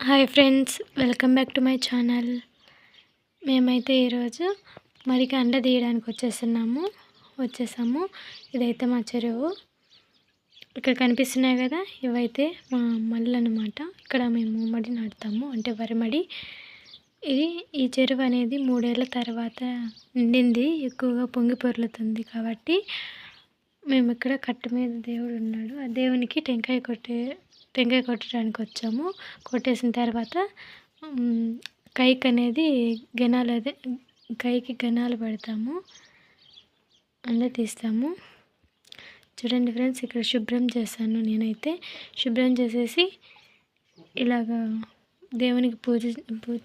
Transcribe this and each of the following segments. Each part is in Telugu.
Hi friends welcome back to my channel మేమైతే ఈరోజు మరికి అండ తీయడానికి వచ్చేస్తున్నాము. వచ్చేసాము. ఇదైతే మా చెరువు. ఇక్కడ కనిపిస్తున్నాయి కదా ఇవైతే మా మళ్ళు అనమాట ఇక్కడ మేము మడి నాటుతాము అంటే వరిమడి ఇది ఈ చెరువు అనేది మూడేళ్ళ తర్వాత నిండింది ఎక్కువగా పొంగి పొర్లుతుంది కాబట్టి మేము ఇక్కడ కట్ట మీద దేవుడు ఉన్నాడు ఆ దేవునికి టెంకాయ కొట్టే టెంకాయ కొట్టడానికి వచ్చాము. కొట్టేసిన తర్వాత కైక్ అనేది గణాలు అదే కైకి గణాలు పెడతాము. అన్నీ తీస్తాము. చూడండి ఫ్రెండ్స్ ఇక్కడ శుభ్రం చేశాను నేనైతే. శుభ్రం చేసేసి ఇలాగా దేవునికి పూజ పూజ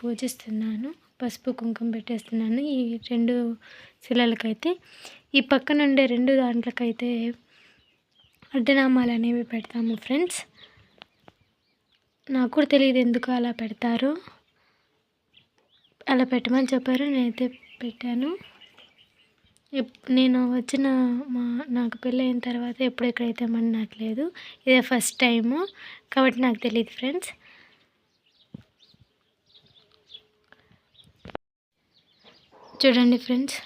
పూజిస్తున్నాను. పసుపు కుంకుమ పెట్టేస్తున్నాను ఈ రెండు శిలలకైతే. ఈ పక్కన ఉండే రెండు దాంట్లకైతే అడ్డనామాలు అనేవి పెడతాము ఫ్రెండ్స్. నాకు కూడా తెలియదు ఎందుకు అలా పెడతారు. అలా పెట్టమని చెప్పారు నేనైతే పెట్టాను. నేను వచ్చిన మా నాకు పెళ్ళి అయిన తర్వాత ఎప్పుడు ఎక్కడైతే మన్నట్లేదు ఇదే ఫస్ట్ టైము. కాబట్టి నాకు తెలియదు ఫ్రెండ్స్. చూడండి ఫ్రెండ్స్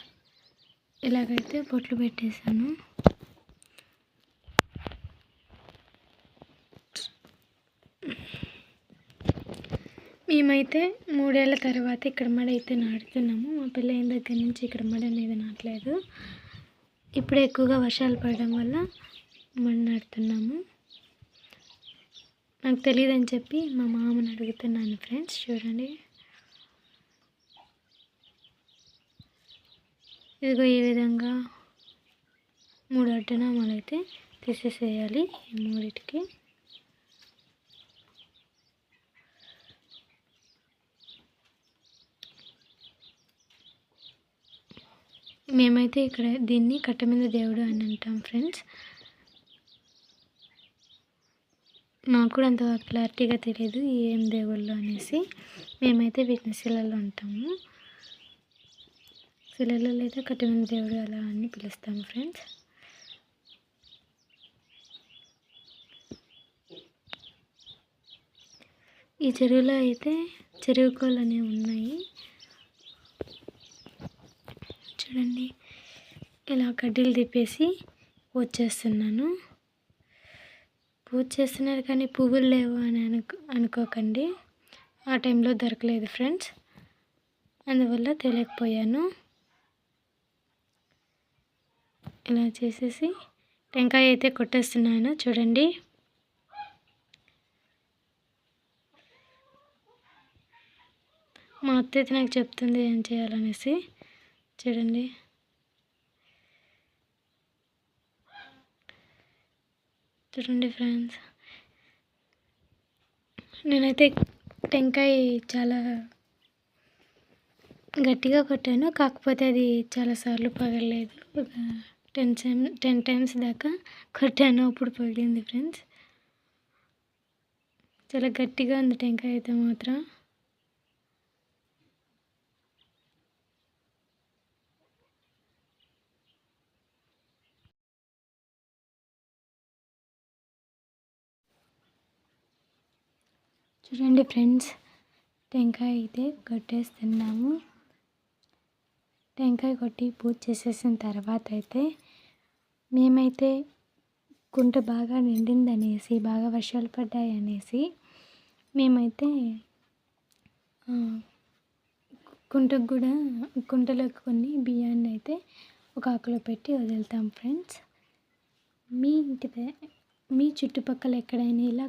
ఇలాగైతే బొట్లు పెట్టేశాను. మేమైతే మూడేళ్ళ తర్వాత ఇక్కడ మడ అయితే నాటుతున్నాము. మా పిల్లయిన దగ్గర నుంచి ఇక్కడ మడ అనేది నాటలేదు. ఇప్పుడు ఎక్కువగా వర్షాలు పడడం వల్ల మడ నాటుతున్నాము. నాకు తెలియదని చెప్పి మా మామని అడుగుతున్నాను ఫ్రెండ్స్ చూడండి. ఇదిగో ఈ విధంగా మూడు అడ్డనామాలు అయితే తీసేసేయాలి ఈ మూడిటికి. మేమైతే ఇక్కడ దీన్ని కట్టమీద దేవుడు అని అంటాం ఫ్రెండ్స్. నాకు కూడా అంత క్లారిటీగా తెలియదు ఏం దేవుళ్ళు అనేసి. మేమైతే వీటిని శిలలో అంటాము. శిలలో లేదా కట్టమీద దేవుడు అలా అని పిలుస్తాము ఫ్రెండ్స్. ఈ చెరువులో అయితే చెరువు కోళ్ళు అనేవి ఉన్నాయి. చూడండి. ఇలా కడ్డీలు తిప్పేసి పూజ చేస్తున్నాను పూజ చేస్తున్నారు కానీ పువ్వులు లేవు అని అనుకో అనుకోకండి. ఆ టైంలో దొరకలేదు ఫ్రెండ్స్. అందువల్ల తెలియకపోయాను ఇలా చేసేసి టెంకాయ అయితే కొట్టేస్తున్నాను. చూడండి. మా అత్త అయితే నాకు చెప్తుంది ఏం చేయాలనేసి. చూడండి. చూడండి ఫ్రెండ్స్. నేనైతే టెంకాయ చాలా గట్టిగా కొట్టాను. కాకపోతే అది చాలాసార్లు పగలలేదు. ఒక టెన్ టైమ్ టెన్ టైమ్స్ దాకా కొట్టాను. అప్పుడు పగిలింది ఫ్రెండ్స్. చాలా గట్టిగా ఉంది టెంకాయ అయితే మాత్రం. చూడండి ఫ్రెండ్స్ టెంకాయ అయితే కొట్టేస్తున్నాము. టెంకాయ కొట్టి పూజ చేసేసిన తర్వాత అయితే మేమైతే కుంట బాగా నిండిందనేసి బాగా వర్షాలు పడ్డాయి అనేసి మేమైతే కుంటకు కూడా కుంటలోకి కొన్ని బియ్యాన్ని అయితే ఒక ఆకులో పెట్టి వదులుతాం ఫ్రెండ్స్. మీ ఇంటి మీ చుట్టుపక్కల ఎక్కడైనా ఇలా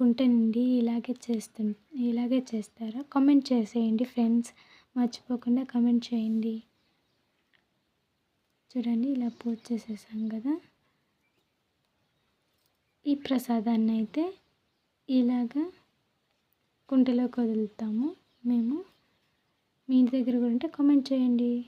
కుంట నుండి ఇలాగే చేస్తు ఇలాగే చేస్తారా? కామెంట్ చేసేయండి ఫ్రెండ్స్. మర్చిపోకుండా కామెంట్ చేయండి. చూడండి ఇలా పూజ చేసేసాం కదా. ఈ ప్రసాదాన్ని అయితే ఇలాగా కుంటలోకి వదులుతాము మేము. మీ ఇంటి దగ్గర కూడా ఉంటే కామెంట్ చేయండి.